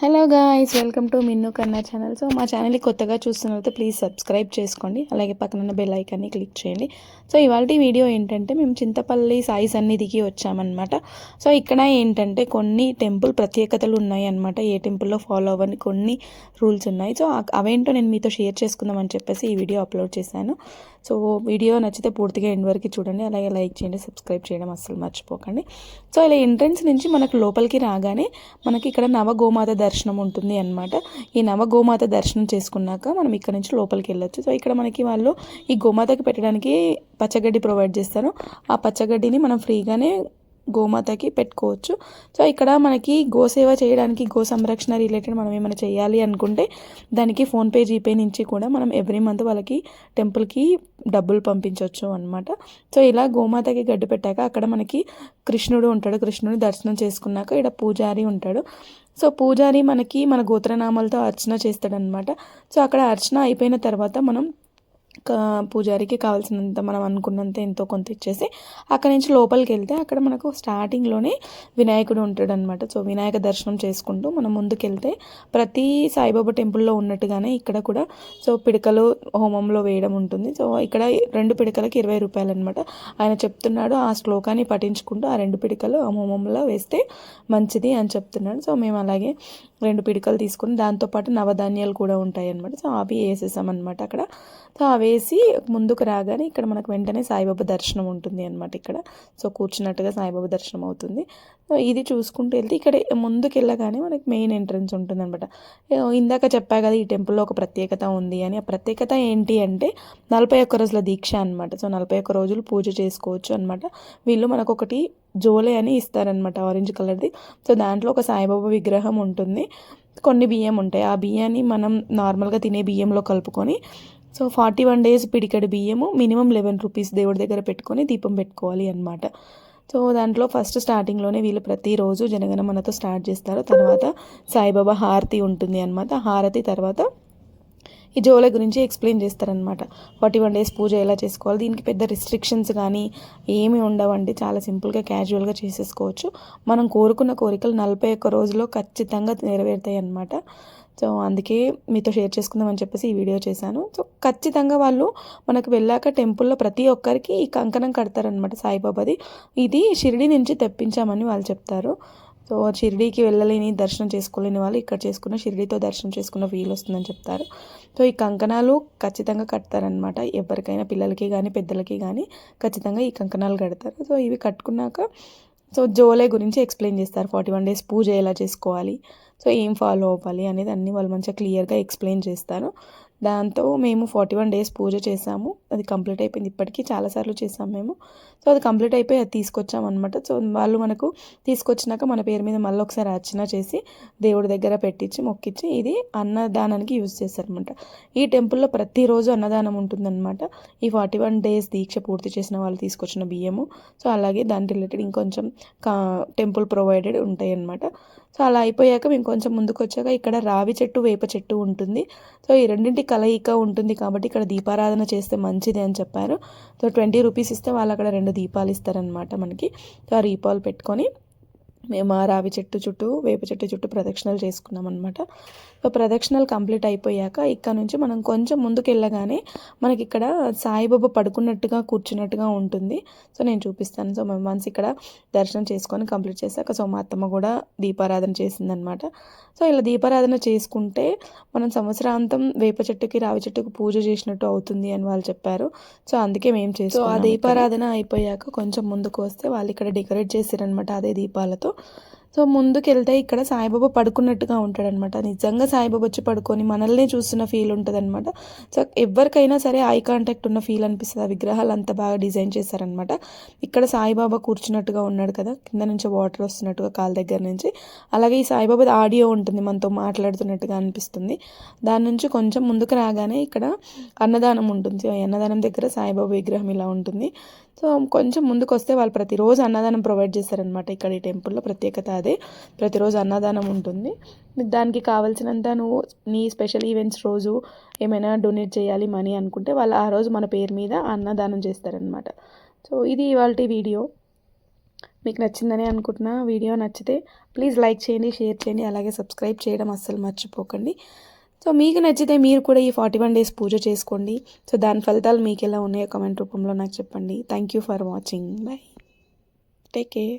Hello guys welcome to Minnu Kanna channel so మా ఛానల్ని కొత్తగా చూస్తున్నట్లయితే ప్లీజ్ సబ్స్క్రైబ్ చేసుకోండి. అలాగే పక్కన బెల్ ఐకాన్ని క్లిక్ చేయండి. సో ఇవాళ వీడియో ఏంటంటే మేము చింతపల్లి సాయి సన్నిధికి వచ్చామన్నమాట. సో ఇక్కడ ఏంటంటే కొన్ని టెంపుల్ ప్రత్యేకతలు ఉన్నాయి అనమాట ఏ టెంపుల్లో ఫాలో అవ్వని కొన్ని రూల్స్ ఉన్నాయి. సో అవేంటో నేను మీతో షేర్ చేసుకుందామని చెప్పేసి ఈ వీడియో అప్లోడ్ చేశాను. సో వీడియో నచ్చితే పూర్తిగా ఎండ్ వరకు చూడండి. అలాగే లైక్ చేయండి సబ్స్క్రైబ్ చేయడం అస్సలు మర్చిపోకండి. సో ఇలా ఎంట్రన్స్ నుంచి మనకు లోపలికి రాగానే మనకి ఇక్కడ నవగోమాత దర్శనం ఉంటుంది అనమాట ఈ నవగోమాత దర్శనం చేసుకున్నాక మనం ఇక్కడ నుంచి లోపలికి వెళ్ళొచ్చు. సో ఇక్కడ మనకి వాళ్ళు ఈ గోమాతకి పెట్టడానికి పచ్చగడ్డి ప్రొవైడ్ చేస్తారు. ఆ పచ్చగడ్డిని మనం ఫ్రీగానే గోమాతకి పెట్టుకోవచ్చు. సో ఇక్కడ మనకి గోసేవ చేయడానికి గో సంరక్షణ రిలేటెడ్ మనం ఏమైనా చేయాలి అనుకుంటే దానికి ఫోన్పే జీపే నుంచి కూడా మనం ఎవ్రీ మంత్ వాళ్ళకి టెంపుల్కి డబ్బులు పంపించవచ్చు అనమాట సో ఇలా గోమాతకి గడ్డి పెట్టాక అక్కడ మనకి కృష్ణుడు ఉంటాడు. కృష్ణుడు దర్శనం చేసుకున్నాక ఇక్కడ పూజారి ఉంటాడు. సో పూజారి మనకి మన గోత్రనామాలతో అర్చన చేస్తాడనమాట సో అక్కడ అర్చన అయిపోయిన తర్వాత మనం పూజారికి కావాల్సినంత మనం అనుకున్నంత ఎంతో కొంత ఇచ్చేసి అక్కడి నుంచి లోపలికి వెళ్తే అక్కడ మనకు స్టార్టింగ్లోనే వినాయకుడు ఉంటాడు అనమాట సో వినాయక దర్శనం చేసుకుంటూ మనం ముందుకెళ్తే ప్రతి సాయిబాబా టెంపుల్లో ఉన్నట్టుగానే ఇక్కడ కూడా సో పిడకలు హోమంలో వేయడం ఉంటుంది. సో ఇక్కడ రెండు పిడకలకి ఇరవై రూపాయలు అనమాట ఆయన చెప్తున్నాడు ఆ శ్లోకాన్ని పఠించుకుంటూ ఆ రెండు పిడకలు ఆ హోమంలో వేస్తే మంచిది అని చెప్తున్నాడు. సో మేము అలాగే రెండు పిడికలు తీసుకుని దాంతోపాటు నవధాన్యాలు కూడా ఉంటాయి అనమాట సో అవి వేసేసాం అనమాట అక్కడ. సో అవి వేసి ముందుకు రాగానే ఇక్కడ మనకు వెంటనే సాయిబాబా దర్శనం ఉంటుంది అనమాట ఇక్కడ. సో కూర్చున్నట్టుగా సాయిబాబా దర్శనం అవుతుంది. సో ఇది చూసుకుంటూ వెళ్తే ఇక్కడ ముందుకు వెళ్ళగానే మనకి మెయిన్ ఎంట్రన్స్ ఉంటుంది అనమాట ఇందాక చెప్పా కదా ఈ టెంపుల్లో ఒక ప్రత్యేకత ఉంది అని. ఆ ప్రత్యేకత ఏంటి అంటే నలభై ఒక్క రోజుల దీక్ష అనమాట సో నలభై ఒక్క రోజులు పూజ చేసుకోవచ్చు అనమాట వీళ్ళు మనకు ఒకటి జోలే అని ఇస్తారనమాట ఆరెంజ్ కలర్ది. సో దాంట్లో ఒక సాయిబాబా విగ్రహం ఉంటుంది. కొన్ని బియ్యం ఉంటాయి. ఆ బియ్యాన్ని మనం నార్మల్గా తినే బియ్యంలో కలుపుకొని సో ఫార్టీ వన్ డేస్ పిడికడి బియ్యము మినిమం లెవెన్ రూపీస్ దేవుడి దగ్గర పెట్టుకొని దీపం పెట్టుకోవాలి అనమాట సో దాంట్లో ఫస్ట్ స్టార్టింగ్లోనే వీళ్ళు ప్రతిరోజు జనగణమనతో స్టార్ట్ చేస్తారు. తర్వాత సాయిబాబా హారతి ఉంటుంది అనమాట హారతి తర్వాత ఈ జోల గురించి ఎక్స్ప్లెయిన్ చేస్తారనమాట ఫార్టీ వన్ డేస్ పూజ ఎలా చేసుకోవాలి? దీనికి పెద్ద రిస్ట్రిక్షన్స్ కానీ ఏమి ఉండవండి. చాలా సింపుల్గా క్యాజువల్గా చేసేసుకోవచ్చు. మనం కోరుకున్న కోరికలు నలభై ఒక్క రోజులో ఖచ్చితంగా నెరవేరుతాయి అనమాట సో అందుకే మీతో షేర్ చేసుకుందామని చెప్పేసి ఈ వీడియో చేశాను. సో ఖచ్చితంగా వాళ్ళు మనకు వెళ్ళాక టెంపుల్లో ప్రతి ఒక్కరికి ఈ కంకణం కడతారనమాట సాయిబాబాది. ఇది షిరిడి నుంచి తెప్పించామని వాళ్ళు చెప్తారు. సో షిరిడీకి వెళ్ళలేని దర్శనం చేసుకోలేని వాళ్ళు ఇక్కడ చేసుకున్న షిరిడీతో దర్శనం చేసుకున్న ఫీల్ వస్తుందని చెప్తారు. సో ఈ కంకణాలు ఖచ్చితంగా కడతారనమాట ఎవరికైనా పిల్లలకి కానీ పెద్దలకి కానీ ఖచ్చితంగా ఈ కంకణాలు కడతారు. సో ఇవి కట్టుకున్నాక సో జోలే గురించి ఎక్స్ప్లెయిన్ చేస్తారు. ఫార్టీ వన్ డేస్ పూజ ఎలా చేసుకోవాలి? సో ఏం ఫాలో అవ్వాలి అనేది అన్నీ వాళ్ళు మంచిగా క్లియర్గా ఎక్స్ప్లెయిన్ చేస్తారు. దాంతో మేము ఫార్టీ వన్ డేస్ పూజ చేసాము. అది కంప్లీట్ అయిపోయింది. ఇప్పటికీ చాలాసార్లు చేసాం మేము. సో అది కంప్లీట్ అయిపోయి అది తీసుకొచ్చామన్నమాట సో వాళ్ళు మనకు తీసుకొచ్చినాక మన పేరు మీద మళ్ళీ ఒకసారి అర్చన చేసి దేవుడి దగ్గర పెట్టించి మొక్కించి ఇది అన్నదానానికి యూజ్ చేస్తారనమాట ఈ టెంపుల్లో ప్రతిరోజు అన్నదానం ఉంటుందన్నమాట. ఈ ఫార్టీ వన్ డేస్ దీక్ష పూర్తి చేసిన వాళ్ళు తీసుకొచ్చిన బియ్యము. సో అలాగే దాని రిలేటెడ్ ఇంకొంచెం కా టెంపుల్ ప్రొవైడెడ్ ఉంటాయి అన్నమాట సో అలా అయిపోయాక మేము కొంచెం ముందుకు వచ్చాక ఇక్కడ రావి చెట్టు వేప చెట్టు ఉంటుంది. సో ఈ రెండింటి కలయిక ఉంటుంది కాబట్టి ఇక్కడ దీపారాధన చేస్తే మంచిది అని చెప్పారు. సో ట్వంటీ రూపీస్ ఇస్తే వాళ్ళు అక్కడ రెండు దీపాలు ఇస్తారనమాట మనకి. సో ఆ దీపాలు పెట్టుకొని మేము ఆ రావి చెట్టు చుట్టూ వేప చెట్టు చుట్టూ ప్రదక్షిణలు చేసుకున్నాం అనమాట సో ప్రదక్షిణలు కంప్లీట్ అయిపోయాక ఇక్కడ నుంచి మనం కొంచెం ముందుకు వెళ్ళగానే మనకి ఇక్కడ సాయిబాబా పడుకున్నట్టుగా కూర్చున్నట్టుగా ఉంటుంది. సో నేను చూపిస్తాను. సో మేము వన్స్ ఇక్కడ దర్శనం చేసుకొని కంప్లీట్ చేశాక సో మా అత్తమ్మ కూడా దీపారాధన చేసిందనమాట సో ఇలా దీపారాధన చేసుకుంటే మనం సంవత్సరాంతం వేప చెట్టుకి రావి చెట్టుకి పూజ చేసినట్టు అవుతుంది అని వాళ్ళు చెప్పారు. సో అందుకే మేము చేస్తాం సో ఆ దీపారాధన అయిపోయాక కొంచెం ముందుకు వస్తే వాళ్ళు ఇక్కడ డెకరేట్ చేశారనమాట అదే దీపాలతో. సో ముందుకెళ్తే ఇక్కడ సాయిబాబా పడుకున్నట్టుగా ఉంటాడనమాట. నిజంగా సాయిబాబా వచ్చి పడుకొని మనల్ని చూస్తున్న ఫీల్ ఉంటుందన్నమాట సో ఎవరికైనా సరే ఐ కాంటాక్ట్ ఉన్న ఫీల్ అనిపిస్తుంది. ఆ విగ్రహాలు అంత బాగా డిజైన్ చేశారనమాట. ఇక్కడ సాయిబాబా కూర్చున్నట్టుగా ఉన్నాడు కదా కింద నుంచి వాటర్ వస్తున్నట్టుగా కాళ్ళ దగ్గర నుంచి. అలాగే ఈ సాయిబాబా ఆడియో ఉంటుంది మనతో మాట్లాడుతున్నట్టుగా అనిపిస్తుంది. దాని నుంచి కొంచెం ముందుకు రాగానే ఇక్కడ అన్నదానం ఉంటుంది. అన్నదానం దగ్గర సాయిబాబా విగ్రహం ఇలా ఉంటుంది. సో కొంచెం ముందుకు వస్తే వాళ్ళు ప్రతిరోజు అన్నదానం ప్రొవైడ్ చేస్తారనమాట ఇక్కడ ఈ టెంపుల్లో ప్రత్యేకత అదే. ప్రతిరోజు అన్నదానం ఉంటుంది. దానికి కావాల్సినంత నువ్వు నీ స్పెషల్ ఈవెంట్స్ రోజు ఏమైనా డొనేట్ చేయాలి మనీ అనుకుంటే వాళ్ళు ఆ రోజు మన పేరు మీద అన్నదానం చేస్తారనమాట సో ఇది ఇవాళ వీడియో. మీకు నచ్చిందని అనుకుంటున్నా. వీడియో నచ్చితే ప్లీజ్ లైక్ చేయండి షేర్ చేయండి అలాగే సబ్స్క్రైబ్ చేయడం అస్సలు మర్చిపోకండి. సో మీకు నచ్చితే మీరు కూడా ఈ ఫార్టీ వన్ డేస్ పూజ చేసుకోండి. సో దాని ఫలితాలు మీకు ఎలా ఉన్నాయో కామెంట్ రూపంలో నాకు చెప్పండి. Thank you for watching bye take care